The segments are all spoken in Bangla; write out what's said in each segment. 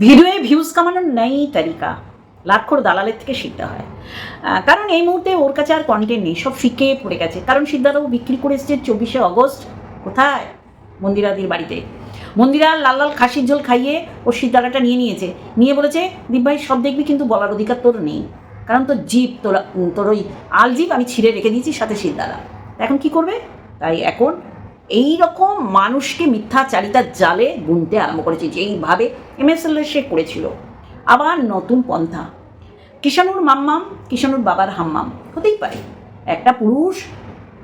ভিডিওয়ে ভিউজ কামানোর নেই তালিকা। লাক্ষর দালালের থেকে শিখতে হয়। কারণ এই মুহূর্তে ওর কাছে আর কন্টেন্ট নেই, সব ফিকে পড়ে গেছে। কারণ সিদ্ধারাও বিক্রি করে এসেছে চব্বিশে অগস্ট। কোথায়? মন্দিরাদির বাড়িতে। মন্দিরা লাল লাল খাসির ঝোল খাইয়ে ওর সিদ্ধারাটা নিয়ে নিয়েছে। নিয়ে বলেছে, দীপ ভাই, সব দেখবি কিন্তু বলার অধিকার তোর নেই। কারণ তোর জিপ তোর তোর ওই আল আমি ছিঁড়ে রেখে দিয়েছি সাথে সিদ্ধারা। এখন কি করবে? তাই এখন এই রকম মানুষকে মিথ্যাচারিতার জালে গুনতে আরম্ভ করেছে, যেইভাবে এমএসএল সে করেছিল। আবার নতুন পন্থা। কিষানুর মাম্মাম কিষানুর বাবার হাম্মাম। হতেই পারে। একটা পুরুষ,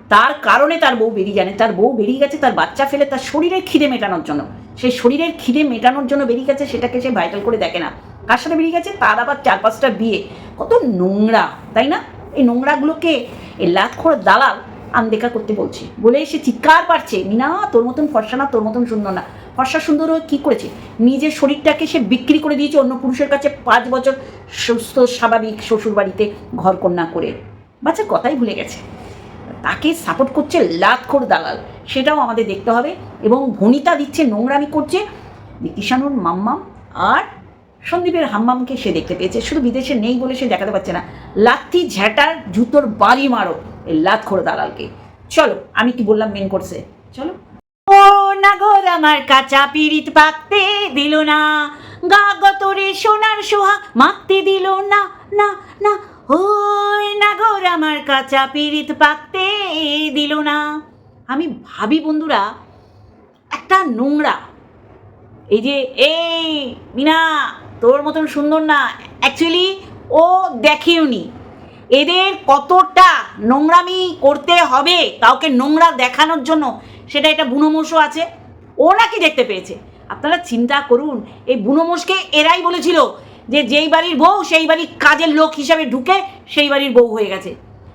তার কারণে তার বউ বেরিয়ে জানে তার বউ বেরিয়ে গেছে, তার বাচ্চা ফেলে, তার শরীরের খিদে মেটানোর জন্য। সেই শরীরের খিদে মেটানোর জন্য বেরিয়ে গেছে, সেটাকে সে ভাইটাল করে দেখে না। কার সাথে বেরিয়ে গেছে? তার আবার চার পাঁচটা বিয়ে। কত নোংরা, তাই না? এই নোংরাগুলোকে, এই লাখর দালাল আনদেখা করতে বলছে। বলে সে চিৎকার পারছে। মিনা, তোর মতন ফর্সা না, তোর মতন সুন্দর না। ফর্সা সুন্দর হয়ে কী করেছে? নিজের শরীরটাকে সে বিক্রি করে দিয়েছে অন্য পুরুষের কাছে পাঁচ বছর সুস্থ, স্বাভাবিক শ্বশুর বাড়িতে ঘর কন্যা করে। বাচ্চা কথাই ভুলে গেছে। তাকে সাপোর্ট করছে লাখর দালাল। সেটাও আমাদের দেখতে হবে। এবং ভনিতা দিচ্ছে, নোংরামি করছে কিষানুর মাম্মাম আর সন্দীপের হাম্মামকে সে দেখতে পেয়েছে। শুধু বিদেশে নেই বলে সে দেখাতে পারছে না। লাথি, ঝ্যাটার, জুতোর বাড়ি মারো। এই লাতখোর দালালকে। চলো, আমি কি বললাম মেন করছে চলো। ও নাগর আমার কাঁচা পিরিত পাকতে দিল না। গা গতরে সোনার সোহা মাখতে দিল না না না। ওই নাগর আমার কাঁচা পিরিত পাকতে দিল না। আমি ভাবি বন্ধুরা, একটা নোংরা, এই যে, এই মিনা, তোর মতন সুন্দর না। অ্যাকচুয়ালি ও দেখেওনি। এদের কতটা নোংরামি করতে হবে, কাউকে নোংরা দেখানোর জন্য সেটা একটা বুনোমোষও আছে ও নাকি দেখতে পেয়েছে? আপনারা চিন্তা করুন, এই বুনোমোষকে এরাই বলেছিল যে যেই বাড়ির বউ সেই বাড়ির কাজের লোক হিসাবে ঢুকে সেই বাড়ির বউ হয়ে গেছে।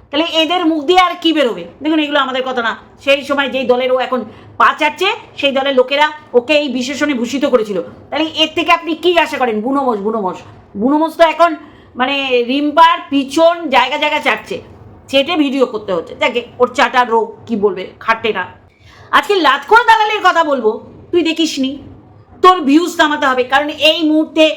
তাহলে এদের মুখ দিয়ে আর কি বেরোবে? দেখুন, এগুলো আমাদের কথা না। সেই সময় যেই দলের ও এখন পা চাচ্ছে সেই দলের লোকেরা ওকে এই বিশেষণে ভূষিত করেছিল। তাহলে এর থেকে আপনি কি আশা করেন? বুনোমোষ বুনোমোষ বুনোমোষ তো এখন মানে রিম্পার পিছন জায়গা জায়গা চাটছে। চেটে ভিডিও করতে হচ্ছে। দেখে, ওর চাটার রোগ কি বলবে? খাটে না। আজকে লাতখোর দালালের কথা বলব। তুই দেখিসনি। তোর ভিউজ নামাতে হবে। কারণ এই মুহূর্তে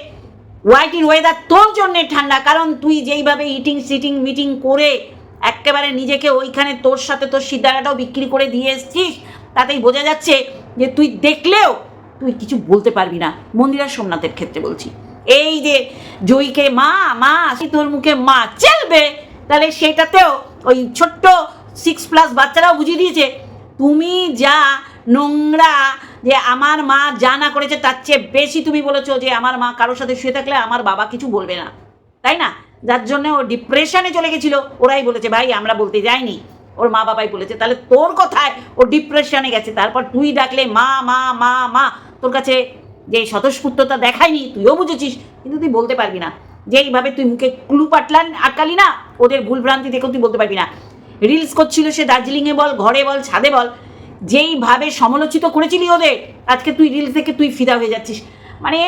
হোয়াইটির ওয়েদার তোর জন্যে ঠান্ডা। কারণ তুই যেইভাবে ইটিং সিটিং মিটিং করে একেবারে নিজেকে ওইখানে তোর সাথে তোর সিদ্ধারাটাও বিক্রি করে দিয়ে এসছিস, তাতেই বোঝা যাচ্ছে যে তুই দেখলেও তুই কিছু বলতে পারবি না। মন্দিরা সোমনাথের ক্ষেত্রে বলছি। এই যে জয়ীকে মা মা তোর মুখে মা চলবে, তাহলে সেটাতেও ওই ছোট্ট সিক্স প্লাস বাচ্চারাও বুঝিয়ে দিয়েছে, তুমি যা নোংরা যে আমার মা যা না করেছে, তার চেয়ে বেশি তুমি বলেছ যে আমার মা কারোর সাথে শুয়ে থাকলে আমার বাবা কিছু বলবে না। তাই না? যার জন্য ও ডিপ্রেশনে চলে গেছিল, ওরাই বলেছে, ভাই, আমরা বলতে যাইনি। ওর মা বাবাই বলেছে, তাহলে তোর কথায় ও ডিপ্রেশনে গেছে, তারপর তুই ডাকলে মা মা মা মা, তোর কাছে যে স্বতঃস্ফূর্ততা দেখায়নি, তুইও বুঝেছিস, কিন্তু তুই বলতে পারবি না। যেইভাবে তুই মুখে ক্লু পাটলান আটকালি না, ওদের ভুলভ্রান্তি দেখেও তুই বলতে পারবি না। রিলস করছিল সে দার্জিলিংয়ে বল, ঘরে বল, ছাদে বল, যেইভাবে সমালোচিত করেছিলি ওদের, আজকে তুই রিলস থেকে তুই ফিদা হয়ে যাচ্ছিস। মানে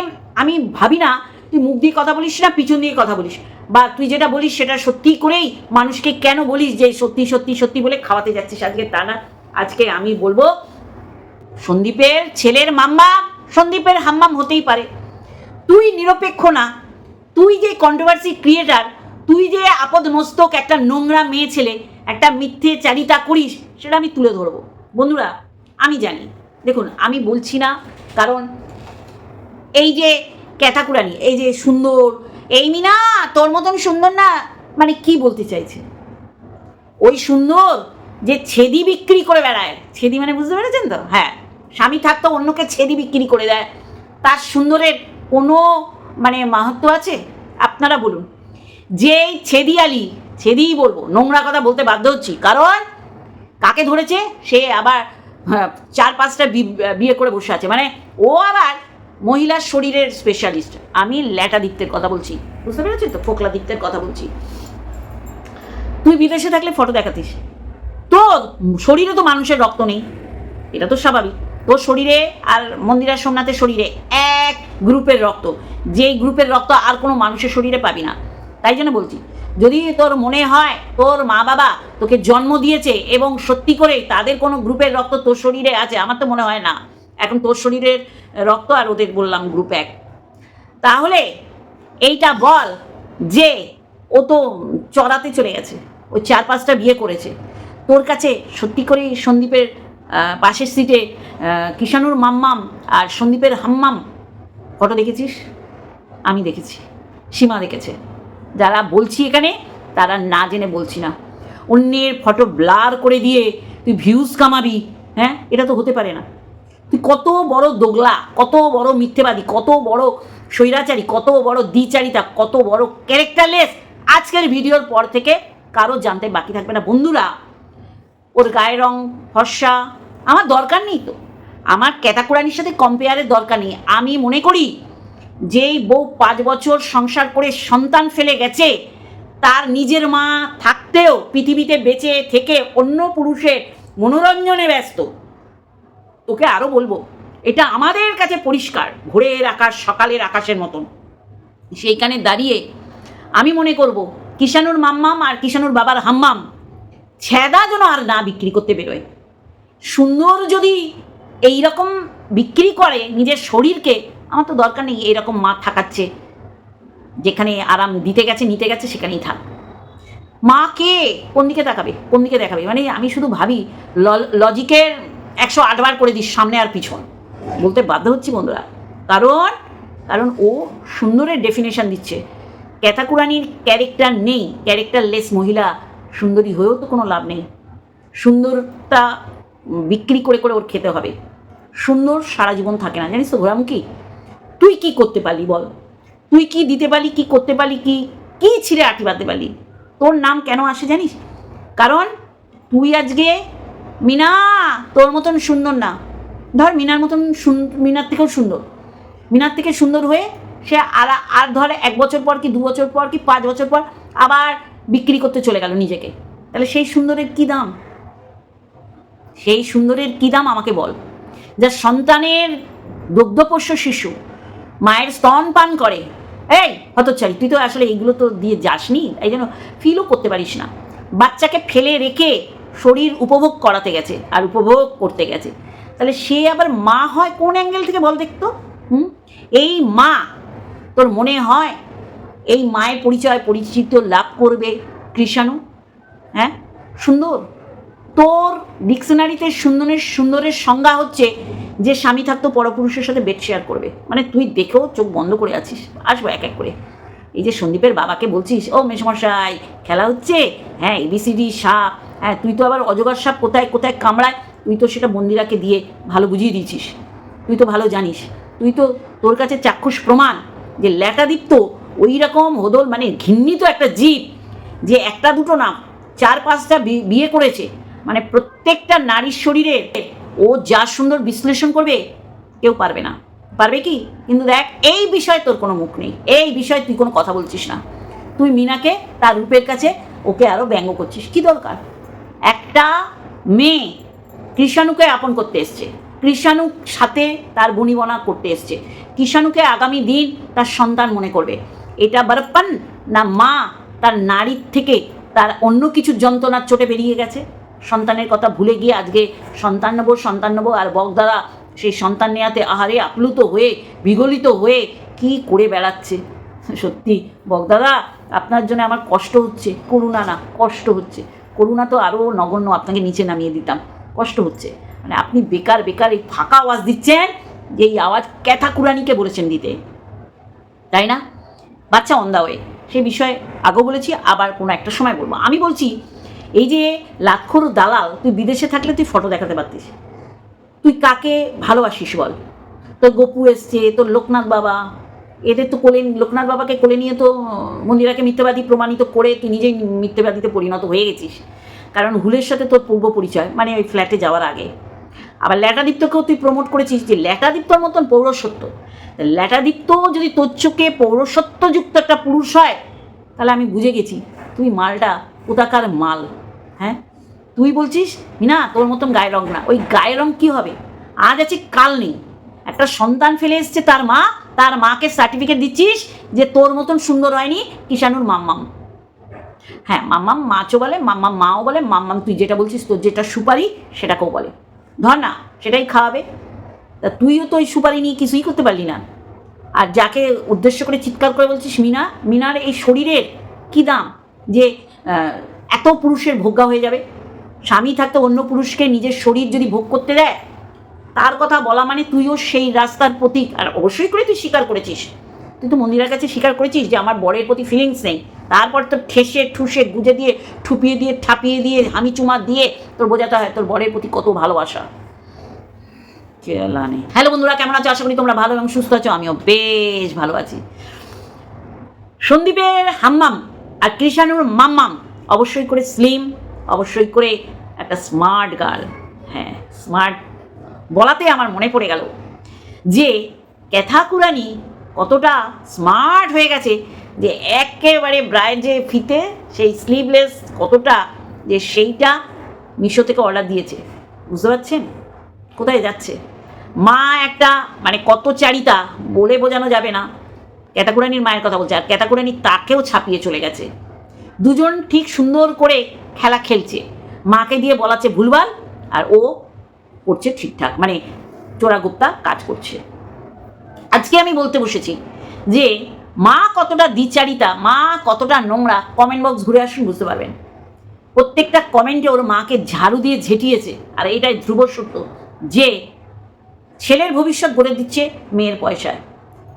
আমি ভাবি না, তুই মুখ দিয়ে কথা বলিস না, পিছন দিয়ে কথা বলিস। বা তুই যেটা বলিস সেটা সত্যি করেই মানুষকে কেন বলিস যে সত্যি সত্যি সত্যি বলে খাওয়াতে যাচ্ছিস আজকে? তা না, আজকে আমি বলব, সন্দীপের ছেলের মাম্মা সন্দীপের হাম্মাম হতেই পারে। তুই নিরপেক্ষ না। তুই যে কন্ট্রোভার্সি ক্রিয়েটার তুই যে আপদ মস্তক একটা নোংরা মেয়ে ছেলে, একটা মিথ্যে চারিতা করিস, সেটা আমি তুলে ধরবো। বন্ধুরা, আমি জানি। দেখুন, আমি বলছি না, কারণ এই যে ক্যাটাকুরানি এই যে সুন্দর, এই মিনা, তোর মতন সুন্দর না মানে কি বলতে চাইছে? ওই সুন্দর যে ছেদি বিক্রি করে বেড়ায়। ছেদি মানে বুঝতে পেরেছেন তো? হ্যাঁ। স্বামী থাকতো অন্যকে ছেদি বিক্রি করে দেয়। তার সুন্দরের কোনো মানে মাহাত্ম আছে? আপনারা বলুন। যেই ছেদি আলি ছেদিই বলব নোংরা কথা বলতে বাধ্য হচ্ছি। কারণ কাকে ধরেছে? সে আবার হ্যাঁ, চার পাঁচটা বিয়ে করে বসে আছে। মানে ও আবার মহিলার শরীরের স্পেশালিস্ট আমি ল্যাটা দিকতের কথা বলছি। বুঝতে পেরেছেন তো? ফোকলা দিকতের কথা বলছি। তুই বিদেশে থাকলে ফটো দেখাতিস। তো শরীরে তো মানুষের রক্ত নেই। এটা তো স্বাভাবিক। তোর শরীরে আর মন্দিরা সোমনাথের শরীরে এক গ্রুপের রক্ত। যেই গ্রুপের রক্ত আর কোনো মানুষের শরীরে পাবি না। তাই জন্য বলছি, যদি তোর মনে হয় তোর মা বাবা তোকে জন্ম দিয়েছে এবং সত্যি করে তাদের কোনো গ্রুপের রক্ত তোর শরীরে আছে, আমার তো মনে হয় না। এখন তোর শরীরের রক্ত আর ওদের বললাম গ্রুপ এক। তাহলে এইটা বল যে ও তো চড়াতে চলে গেছে, ও চার পাঁচটা বিয়ে করেছে। তোর কাছে সত্যি করে সন্দীপের পাশের সিটে কিষানুর মাম্মাম আর সন্দীপের হাম্মাম। ফটো দেখেছিস? আমি দেখেছি। সীমা দেখেছে। যারা বলছি এখানে, তারা না জেনে বলছি না। অন্যের ফটো ব্লার করে দিয়ে তুই ভিউজ কামাবি হ্যাঁ? এটা তো হতে পারে না। তুই কত বড় দোগলা, কত বড় মিথ্যেবাদী, কত বড় স্বৈরাচারী, কত বড় দ্বিচারিতা, কত বড় ক্যারেক্টারলেস আজকের ভিডিওর পর থেকে কারও জানতে বাকি থাকবে না। বন্ধুরা ওর গায়ের রং ফর্সা। আমার দরকার নেই তো। আমার ক্যাতাকুরানির সাথে কম্পেয়ারের দরকার নেই। আমি মনে করি, যেই বউ পাঁচ বছর সংসার করে সন্তান ফেলে গেছে, তার নিজের মা থাকতেও পৃথিবীতে বেঁচে থেকে অন্য পুরুষের মনোরঞ্জনে ব্যস্ত। তোকে আরও বলব, এটা আমাদের কাছে পরিষ্কার, ভোরের আকাশ, সকালের আকাশের মতন। সেইখানে দাঁড়িয়ে আমি মনে করব কিষানুর মাম্মাম আর কিষানুর বাবার হাম্মাম ছেদা যেন আর না বিক্রি করতে বেরোয়। সুন্দর যদি এই রকম বিক্রি করে নিজের শরীরকে, আমার তো দরকার নেই এইরকম মা থাকাচ্ছে। যেখানে আরাম দিতে গেছে, নিতে গেছে, সেখানেই থাক। মা কে? কোন দিকে তাকাবে? কোন দিকে দেখাবে? মানে আমি শুধু ভাবি লজিকের একশো আটবার করে দিস, সামনে আর পিছন। বলতে বাধ্য হচ্ছি বন্ধুরা। কারণ কারণ ও সুন্দরের ডেফিনেশন দিচ্ছে। ক্যাথাকুরানির ক্যারেক্টার নেই ক্যারেক্টারলেস মহিলা সুন্দরী হয়েও তো কোনো লাভ নেই। সুন্দরটা বিক্রি করে করে ওর খেতে হবে। সুন্দর সারা জীবন থাকে না। জানিস তো ঘোরামুখী তুই কি করতে পারলি বল? তুই কি দিতে পারলি, কি করতে পারলি, কি কি ছিঁড়ে আটি বাঁধতে পারলি? তোর নাম কেন আসে জানিস? কারণ তুই আজকে মিনা, তোর মতন সুন্দর না। ধর মিনার মতন মিনার থেকেও সুন্দর। মিনার থেকে সুন্দর হয়ে সে আর আর ধর এক বছর পর কি, দু বছর পর কি, পাঁচ বছর পর আবার বিক্রি করতে চলে গেল নিজেকে। তাহলে সেই সুন্দরের কী দাম? সেই সুন্দরের কী দাম আমাকে বল। যা সন্তানের দুগ্ধপোষ্য শিশু, মায়ের স্তন পান করে। এই হতচারি তুই তো আসলে এইগুলো তো দিয়ে যাসনি। এই জন্য ফিলও করতে পারিস না। বাচ্চাকে ফেলে রেখে শরীর উপভোগ করাতে গেছে আর উপভোগ করতে গেছে। তাহলে সে আবার মা হয় কোন অ্যাঙ্গেল থেকে বল দেখতো? হুম? এই মা, তোর মনে হয় এই মায়ের পরিচয় পরিচিত লাভ করবে কৃষাণু হ্যাঁ? সুন্দর। তোর ডিকশনারিতে সুন্দরের সুন্দরের সংজ্ঞা হচ্ছে যে স্বামী থাকতো পরপুরুষের সাথে বেড শেয়ার করবে। মানে তুই দেখেও চোখ বন্ধ করে আছিস। আসব এক এক করে। এই যে সন্দীপের বাবাকে বলছিস, ও মেসমশাই, খেলা হচ্ছে? হ্যাঁ এবিসিডি সাপ। হ্যাঁ তুই তো আবার অজগর সাপ কোথায় কোথায় কামড়ায়? তুই তো সেটা মন্দিরাকে দিয়ে ভালো বুঝিয়ে দিয়েছিস। তুই তো ভালো জানিস। তুই তো তোর কাছে চাক্ষুষ প্রমাণ যে ল্যাটাদীপ্ত ওই রকম হদল মানে ঘৃণিত একটা জীব যে একটা দুটো না, চার পাঁচটা বিয়ে করেছে। মানে প্রত্যেকটা নারীর শরীরে ও যা সুন্দর বিশ্লেষণ করবে, কেউ পারবে না। পারবে কি? কিন্তু দেখ, এই বিষয়ে তোর কোনো মুখ নেই। এই বিষয়ে তুই কোনো কথা বলছিস না। তুই মিনাকে তার রূপের কাছে ওকে আরও ব্যঙ্গ করছিস। কি দরকার? একটা মেয়ে কৃষাণুকে আপন করতে এসছে। কৃষাণুর সাথে তার বনিবনা করতে এসছে। কৃষাণুকে আগামী দিন তার সন্তান মনে করবে। এটা বারপ্পান না মা, তার নারীর থেকে তার অন্য কিছু যন্ত্রণার চোটে বেরিয়ে গেছে। সন্তানের কথা ভুলে গিয়ে আজকে সন্তান নেব সন্তান নেব, আর বগদাদা সেই সন্তান নেয়াতে আহারে আপ্লুত হয়ে, বিগলিত হয়ে কি করে বেড়াচ্ছে? সত্যি বগদাদা আপনার জন্য আমার কষ্ট হচ্ছে। করুণা না, কষ্ট হচ্ছে। করুণা তো আরও নগণ্য, আপনাকে নিচে নামিয়ে দিতাম। কষ্ট হচ্ছে। মানে আপনি বেকার বেকার, এই ফাঁকা আওয়াজ দিচ্ছেন যে এই আওয়াজ ক্যাথা কুরানিকে বলেছেন দিতে। তাই না? বাচ্চা অন দা ওয়ে সে বিষয়ে আগেও বলেছি, আবার কোনো একটা সময় বলব। আমি বলছি, এই যে লাক্ষর দালাল, তুই বিদেশে থাকলে তুই ফটো দেখাতে পারতিস। তুই কাকে ভালোবাসিস বল? তোর গপু এসছে, তোর লোকনাথ বাবা। এদের তো কোলে, লোকনাথ বাবাকে কোলে নিয়ে তো মন্দিরাকে মিথ্যাবাদী প্রমাণিত করে তুই নিজেই মিথ্যাবাদীতে পরিণত হয়ে গেছিস। কারণ হুলের সাথে তোর পূর্ব পরিচয় মানে ওই ফ্ল্যাটে যাওয়ার আগে। আবার ল্যাটাদীপ্তকেও তুই প্রমোট করেছিস যে ল্যাটাদীপ্তর মতন পৌরসত্ব ল্যাটাদীপ্ত যদি তোর চোখে পৌরসত্বযুক্ত একটা পুরুষ হয়, তাহলে আমি বুঝে গেছি তুই মালটা কোথাকার মাল হ্যাঁ? তুই বলছিস না তোর মতন গায়ে রং না। ওই গায়ে রং কী হবে? আজ আছে, কাল নেই। একটা সন্তান ফেলে এসছে তার মা, তার মাকে সার্টিফিকেট দিচ্ছিস যে তোর মতন সুন্দর হয়নি কিষানুর মাম্মাম। হ্যাঁ মাম্মাম মাছও বলে, মাম্মাম মাও বলে, মাম্মাম তুই যেটা বলছিস তোর যেটা সুপারি সেটাকেও বলে। ধর না, সেটাই খাওয়াবে। তা তুইও তো ওই সুপারি নিয়ে কিছুই করতে পারলি না। আর যাকে উদ্দেশ্য করে চিৎকার করে বলছিস মিনা, মিনার এই শরীরের কি দাম? যে এত পুরুষের ভোগ্যা হয়ে যাবে। স্বামী থাকতে অন্য পুরুষকে নিজের শরীর যদি ভোগ করতে দেয়, তার কথা বলা মানে তুইও সেই রাস্তার প্রতীক। আর অবশ্যই করে তুই স্বীকার করেছিস। তুই তো মন্দিরের কাছে স্বীকার করেছিস যে আমার বরের প্রতি ফিলিংস নেই। তারপর তো ঠেসে, ঠুসে, গুজে দিয়ে, ঠুপিয়ে দিয়ে, ঠাপিয়ে দিয়ে, হামি চুমা দিয়ে তোর বোঝাতে হয় তোর বরের প্রতি কত ভালোবাসা। কেলানি হ্যালো বন্ধুরা, কেমন আছো? আশা করি তোমরা ভালো এবং সুস্থ আছো, আমিও বেশ ভালো আছি। সন্দীপের হাম্মাম আর কৃষাণুর মাম্মাম, অবশ্যই করে স্লিম অবশ্যই করে একটা স্মার্ট গার্ল হ্যাঁ স্মার্ট বলাতে আমার মনে পড়ে গেল যে ক্যাথাকুরানি কতটা স্মার্ট হয়ে গেছে যে একেবারে ব্রাইড যে ফিতে, সেই স্লিভলেস কতটা, যে সেইটা মিশো থেকে অর্ডার দিয়েছে। বুঝতে পারছেন? কোথায় যাচ্ছে? মা একটা মানে কত চারিতা বলে বোঝানো যাবে না। ক্যাতাকুরানির মায়ের কথা বলছে, আর ক্যাতাকুরানি তাকেও ছাপিয়ে চলে গেছে। দুজন ঠিক সুন্দর করে খেলা খেলছে। মাকে দিয়ে বলাচ্ছে ভুলভাল, আর ও করছে ঠিকঠাক মানে চোরাগুপ্তা কাজ করছে। আজকে আমি বলতে বসেছি যে মা কতটা দ্বিচারিতা, মা কতটা নোংরা কমেন্ট বক্স ঘুরে আসুন, বুঝতে পারবেন। প্রত্যেকটা কমেন্টে ওর মাকে ঝাড়ু দিয়ে ঝেঁটিয়েছে, আর এটাই ধ্রুব সত্য। যে ছেলের ভবিষ্যৎ গড়ে দিচ্ছে মেয়ের পয়সায়।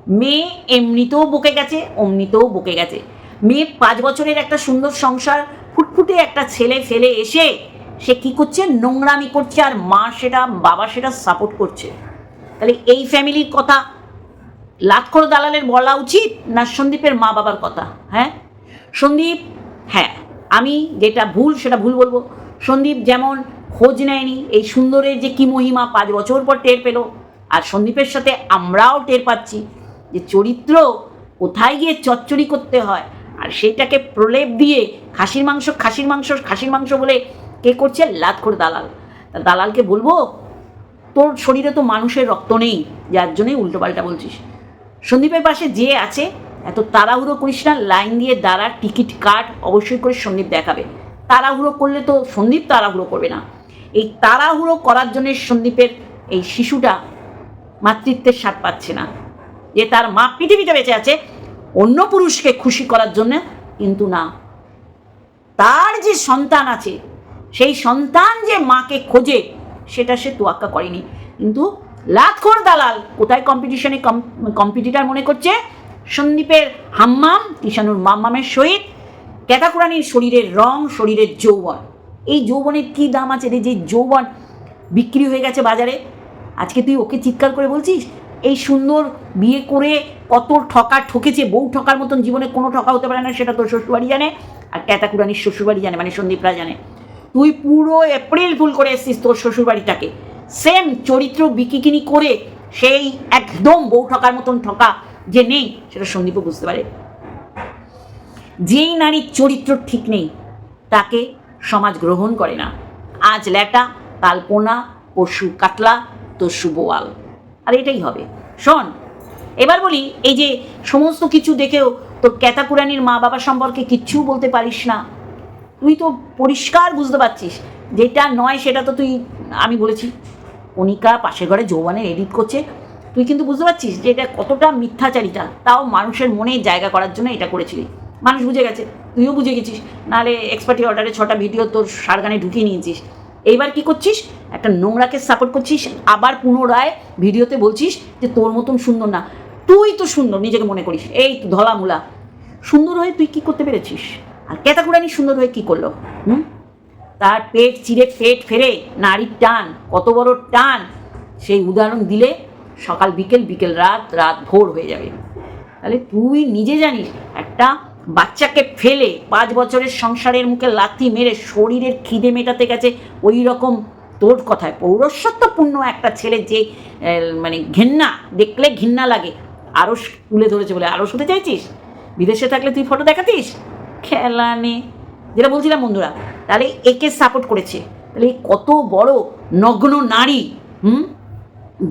মেয়ে এমনিতেও বকে গেছে, অমনিতেও বকে গেছে। মেয়ে পাঁচ বছরের একটা সুন্দর সংসার, ফুটফুটে একটা ছেলে ফেলে এসে সে কি করছে? নোংরামি করছে, আর মা সেটা, বাবা সেটা সাপোর্ট করছে। তাহলে এই ফ্যামিলির কথা লাটখোর দালালের বলা উচিত না সন্দীপের মা বাবার কথা হ্যাঁ? সন্দীপ হ্যাঁ আমি যেটা ভুল সেটা ভুল বলব। সন্দীপ যেমন খোঁজ নেয়নি, এই সুন্দরের যে কি মহিমা, পাঁচ বছর পর টের পেল। আর সন্দীপের সাথে আমরাও টের পাচ্ছি যে চরিত্র কোথায় গিয়ে চচ্চড়ি করতে হয়, আর সেইটাকে প্রলেপ দিয়ে খাসির মাংস খাসির মাংস খাসির মাংস বলে কে করছে? লাটখোর দালাল। তা দালালকে বলব, তোর শরীরে তো মানুষের রক্ত নেই, যার জন্যই উল্টোপাল্টা বলছিস। সন্দীপের পাশে যে আছে, এত তাড়াহুড়ো করিস না, লাইন দিয়ে দাঁড়া, টিকিট কাট, অবশ্যই করে সন্দীপ দেখাবে। তাড়াহুড়ো করলে তো সন্দীপ তাড়াহুড়ো করবে না। এই তাড়াহুড়ো করার জন্য সন্দীপের এই শিশুটা মাতৃত্বের স্বাদ পাচ্ছে না। যে তার মা পৃথিবীতে বেঁচে আছে, অন্য পুরুষকে খুশি করার জন্য কিন্তু না। তার যে সন্তান আছে, সেই সন্তান যে মাকে খোঁজে, সেটা সে তোয়াক্কা করেনি। কিন্তু লাখর দালাল। কোথায় কম্পিটিশনে কম্পিটিটার মনে করছে? সন্দীপের হাম্মাম কিষানুর মাম্মামের সহিত। ক্যাতাকুরানির শরীরের রং, শরীরের যৌবন। এই যৌবনের কী দাম আছে রে? যে যৌবন বিক্রি হয়ে গেছে বাজারে। আজকে তুই ওকে চিৎকার করে বলছিস? এই সুন্দর বিয়ে করে কত ঠকা ঠকেছে, বউ ঠকার মতন জীবনে কোনো ঠকা হতে পারে না, সেটা তোর শ্বশুরবাড়ি জানে আর ক্যাতাকুরানির শ্বশুরবাড়ি জানে মানে সন্দীপরা জানে। তুই পুরো এপ্রিল ফুল করে এসছিস তোর শ্বশুরবাড়িটাকে। সেম চরিত্র বিকিকিনি করে সেই একদম বউ ঠকার মতন ঠকা যে নেই, সেটা সন্দীপও বুঝতে পারে। যেই নারীর চরিত্র ঠিক নেই, তাকে সমাজ গ্রহণ করে না। আজ ল্যাটা, কাল পোনা পশু কাতলা তসু বোয়াল। আর এটাই হবে। শোন, এবার বলি, এই যে সমস্ত কিছু দেখেও তোর ক্যাতাকুরানির মা বাবা সম্পর্কে কিচ্ছু বলতে পারিস না। তুই তো পরিষ্কার বুঝতে পারছিস। যেটা নয়, সেটা তো তুই, আমি বলেছি। কণিকা পাশের ঘরে যৌবনের এডিট করছে। তুই কিন্তু বুঝতে পারছিস যে এটা কতটা মিথ্যাচারিতা, তাও মানুষের মনে জায়গা করার জন্য এটা করেছিলি। মানুষ বুঝে গেছে, তুইও বুঝে গেছিস। নাহলে এক্সপার্টি অর্ডারে ছটা ভিডিও তোর সারগানে ঢুকিয়ে নিয়েছিস। এইবার কি করছিস? একটা নোংরাকে সাপোর্ট করছিস, আবার পুনরায় ভিডিওতে বলছিস যে তোর মতন সুন্দর না। তুই তো সুন্দর, নিজেকে মনে করিস। এই ধলামুলা। সুন্দর হয়ে তুই কি করতে পেরেছিস? আর কেতাকুরানি সুন্দর হয়ে কি করল? হুম? তার পেট চিরে পেট ফেরে নারীর টান, কত বড় টান। সেই উদাহরণ দিলে সকাল বিকেল বিকেল রাত রাত ভোর হয়ে যাবে। তাহলে তুই নিজে জানিস, একটা বাচ্চাকে ফেলে পাঁচ বছরের সংসারের মুখে লাথি মেরে শরীরের খিদে মেটাতে গেছে, ওই রকম তোর কথায়। পৌরসত্বপূর্ণ একটা ছেলে যে মানে ঘেন্না, দেখলে ঘেন্না লাগে। আরও তুলে ধরেছে বলে। আরও শুতে চাইছিস? বিদেশে থাকলে তুই ফটো দেখাতিস? খেলা নে। যেটা বলছিলাম বন্ধুরা তাহলে একে সাপোর্ট করেছে। তাহলে কত বড় নগ্ন নারী, হুম,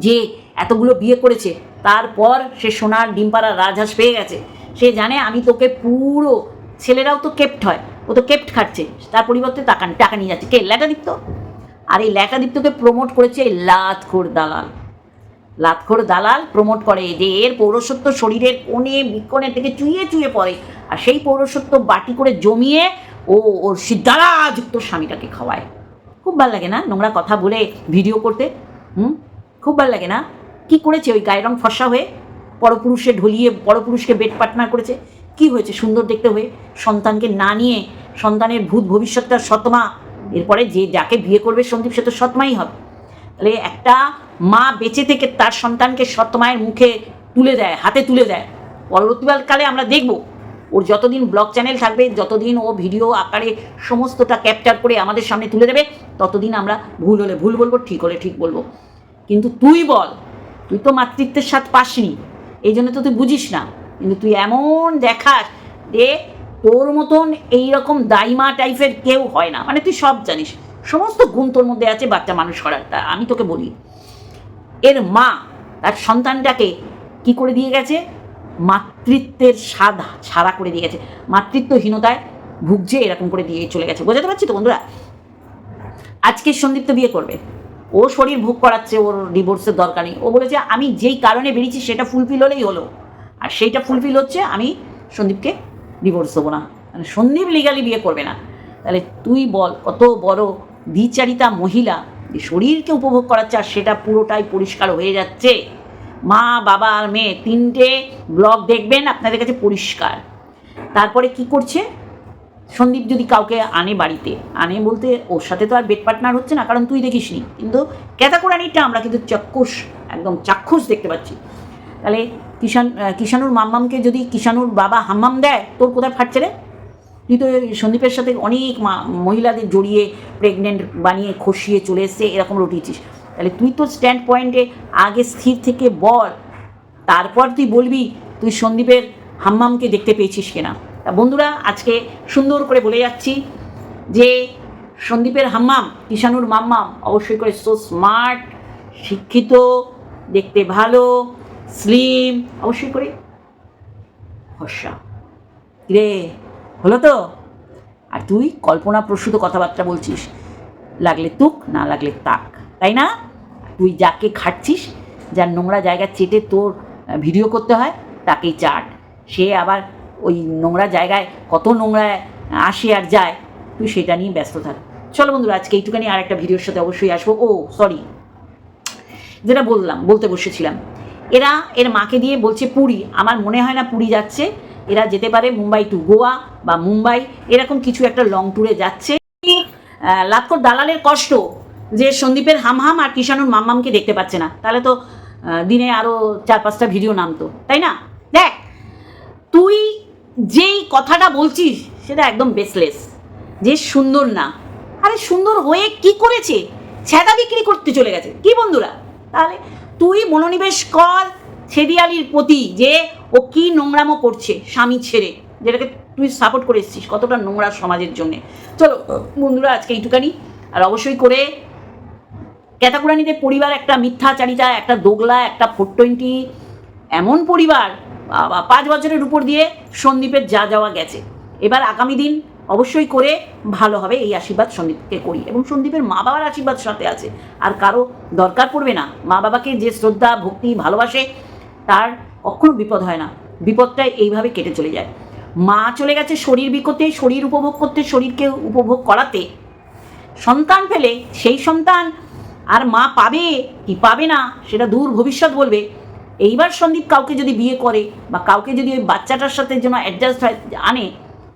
যে এতগুলো বিয়ে করেছে, তারপর সে সোনার ডিমপাড়া রাজহাঁস পেয়ে গেছে। সে জানে আমি তোকে পুরো, ছেলেরাও তো কেপ্ট হয়, ও তো কেপ্ট খাচ্ছে তার পরিবর্তে টাকা টাকা নিয়ে যাচ্ছে। কে, ল্যাটাদীপ্ত? আর এই ল্যাটাদীপ্তকে প্রমোট করেছে লাতখোর দালাল। লাতখোর দালাল প্রমোট করে যে এর পৌরসত্ব শরীরের কোণে বিক্ষণে থেকে চুইয়ে চুইয়ে পড়ে। আর সেই পৌরসত্ব বাটি করে জমিয়ে ও, ওর সিদ্ধারাযুক্ত স্বামীটাকে খাওয়ায়। খুব ভালো লাগে না? নোংরা কথা বলে ভিডিও করতে। হুম? খুব ভালো লাগে না? কি করেছে ওই গায়ের রং ফর্সা হয়ে? পরপুরুষে ঢলিয়ে, পরপুরুষকে বেড পার্টনার করেছে। কি হয়েছে সুন্দর দেখতে হয়ে? সন্তানকে না নিয়ে সন্তানের ভূত ভবিষ্যৎটা সৎমা। এরপরে যে যাকে বিয়ে করবে সন্দীপ, সে তো সৎমাই হবে। তাহলে একটা মা বেঁচে থেকে তার সন্তানকে সৎমায়ের মুখে তুলে দেয়, হাতে তুলে দেয়। পরবর্তীকালে আমরা দেখব ওর যতদিন ব্লগ চ্যানেল থাকবে, যতদিন ও ভিডিও আকারে সমস্তটা ক্যাপচার করে আমাদের সামনে তুলে দেবে, ততদিন আমরা ভুল হলে ভুল বলব, ঠিক হলে ঠিক বলব। কিন্তু তুই বল, তুই তো মাতৃত্বের স্বাদ পাসনি, এই জন্য তো তুই বুঝিস না। কিন্তু তুই এমন দেখাস যে তোর মতন এইরকম দাইমা টাইপের কেউ হয় না। মানে তুই সব জানিস। সমস্ত গুণ তোর মধ্যে আছে বাচ্চা মানুষ করার, তা আমি তোকে বলি। এর মা, তার সন্তানটাকে কি করে দিয়ে গেছে? মাতৃত্বের স্বাদ ছাড়া করে দিয়ে গেছে। মাতৃত্বহীনতায় ভুগছে, এরকম করে দিয়ে চলে গেছে। বোঝাতে পারছি তো বন্ধুরা? আজকে সন্দীপ তো বিয়ে করবে। ও শরীর ভোগ করাচ্ছে, ওর ডিভোর্সের দরকার নেই। ও বলেছে, আমি যেই কারণে বেরিয়েছি, সেটা ফুলফিল হলেই হলো। আর সেইটা ফুলফিল হচ্ছে, আমি সন্দীপকে ডিভোর্স দেবো না। মানে সন্দীপ লিগালি বিয়ে করবে না। তাহলে তুই বল, কত বড় দ্বিচারিতা মহিলা শরীরকে উপভোগ করাচ্ছে, আর সেটা পুরোটাই পরিষ্কার হয়ে যাচ্ছে। মা, বাবা আর মেয়ে তিনটে ব্লগ দেখবেন আপনাদের কাছে পরিষ্কার। তারপরে কি করছে? সন্দীপ যদি কাউকে আনে বাড়িতে, আনে বলতে ওর সাথে তো আর বেড পার্টনার হচ্ছে না, কারণ তুই দেখিসনি। কিন্তু ক্যাতাকোরানিটা আমরা কিন্তু চাক্ষুষ, একদম চাক্ষুষ দেখতে পাচ্ছি। তাহলে কিষান কিষানুর মাম্মামকে যদি কিষানুর বাবা হাম্মাম দেয়, তোর কোথায় ফাটছে রে? তুই তো সন্দীপের সাথে অনেক মহিলাদের জড়িয়ে প্রেগনেন্ট বানিয়ে খসিয়ে চলে এসছে, এরকম রটিয়েছিস। তাহলে তুই তো স্ট্যান্ড পয়েন্টে আগে স্থির থেকে বল। তারপর তুই বলবি, তুই সন্দীপের হাম্মামকে দেখতে পেয়েছিস কিনা। তা বন্ধুরা, আজকে সুন্দর করে বলে যাচ্ছি যে সন্দীপের হাম্মাম কিষানুর মাম্মাম অবশ্যই করে সো স্মার্ট শিক্ষিত, দেখতে ভালো স্লিম অবশ্যই করে হর্ষা রে হলো তো? আর তুই কল্পনা প্রসূত কথাবার্তা বলছিস, লাগলে তুক, না লাগলে তাক, তাই না? তুই যাকে খাটছিস, যার নোংরা জায়গা চেটে তোর ভিডিও করতে হয়, তাকেই চাট। সে আবার ওই নোংরা জায়গায় কত নোংরা আসে আর যায়, তুই সেটা নিয়ে ব্যস্ত থাক। চলো বন্ধুরা, আজকে এইটুখানি আর একটা ভিডিওর সাথে অবশ্যই আসব। ও সরি যেটা বললাম, বলতে বসেছিলাম। এরা, এর মাকে দিয়ে বলছে পুরী। আমার মনে হয় না পুরী যাচ্ছে। এরা যেতে পারে মুম্বাই টু গোয়া বা মুম্বাই। এরকম কিছু একটা লং ট্যুরে যাচ্ছে। লাক্ষর দালালের কষ্ট। যে সন্দীপের হামহাম আর কিষানুর মাম্মামকে দেখতে পাচ্ছে না। তাহলে তো দিনে আরও চার পাঁচটা ভিডিও নামতো, তাই না? দেখ, তুই যেই কথাটা বলছিস, সেটা একদম বেসলেস যে সুন্দর না। আরে সুন্দর হয়ে কি করেছে? ছ্যাদা বিক্রি করতে চলে গেছে। কি বন্ধুরা? তাহলে তুই মনোনিবেশ কর ছেদিয়ালির প্রতি যে ও কি নোংরামো করছে স্বামী ছেড়ে, যেটাকে তুই সাপোর্ট করে এসছিস কতটা নোংরা সমাজের জন্যে। চলো, বন্ধুরা, আজকে এইটুকানি। আর অবশ্যই করে ক্যাতাকুরানিদের পরিবার, একটা মিথ্যাচারিতা, একটা দোগলা, একটা ফোর টোয়েন্টি এমন পরিবার পাঁচ বছরের উপর দিয়ে সন্দীপের যা যাওয়া গেছে। এবার আগামী দিন অবশ্যই করে ভালো হবে এই আশীর্বাদ সন্দীপকে করি এবং সন্দীপের মা বাবার আশীর্বাদ সাথে আছে। আর কারও দরকার পড়বে না। মা বাবাকে যে শ্রদ্ধা, ভক্তি, ভালোবাসে, তার কখনো বিপদ হয় না। বিপদটা এইভাবে কেটে চলে যায়। মা চলে গেছে শরীর বিকোতে, শরীর উপভোগ করতে, শরীরকে উপভোগ করাতে। সন্তান পেলে সেই সন্তান আর মা পাবে কি পাবে না সেটা দূর ভবিষ্যৎ বলবে। এইবার সন্দীপ কাউকে যদি বিয়ে করে বা কাউকে যদি ওই বাচ্চাটার সাথে যেন অ্যাডজাস্ট হয়, আনে,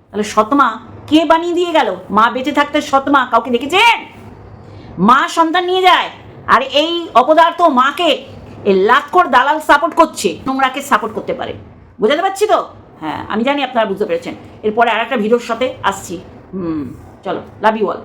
তাহলে সৎমা কে বানিয়ে দিয়ে গেল? মা বেঁচে থাকতে সৎমা কাউকে দেখেছেন? মা সন্তান নিয়ে যায়, আর এই অপদার্থ মাকে এই লাক্ষর দালাল সাপোর্ট করছে, নোংরাকে সাপোর্ট করতে পারে। বোঝাতে পারছি তো? হ্যাঁ আমি জানি আপনারা বুঝতে পেরেছেন। এরপরে আর একটা ভিডিওর সাথে আসছি। হুম, চলো লাভ ইউ অল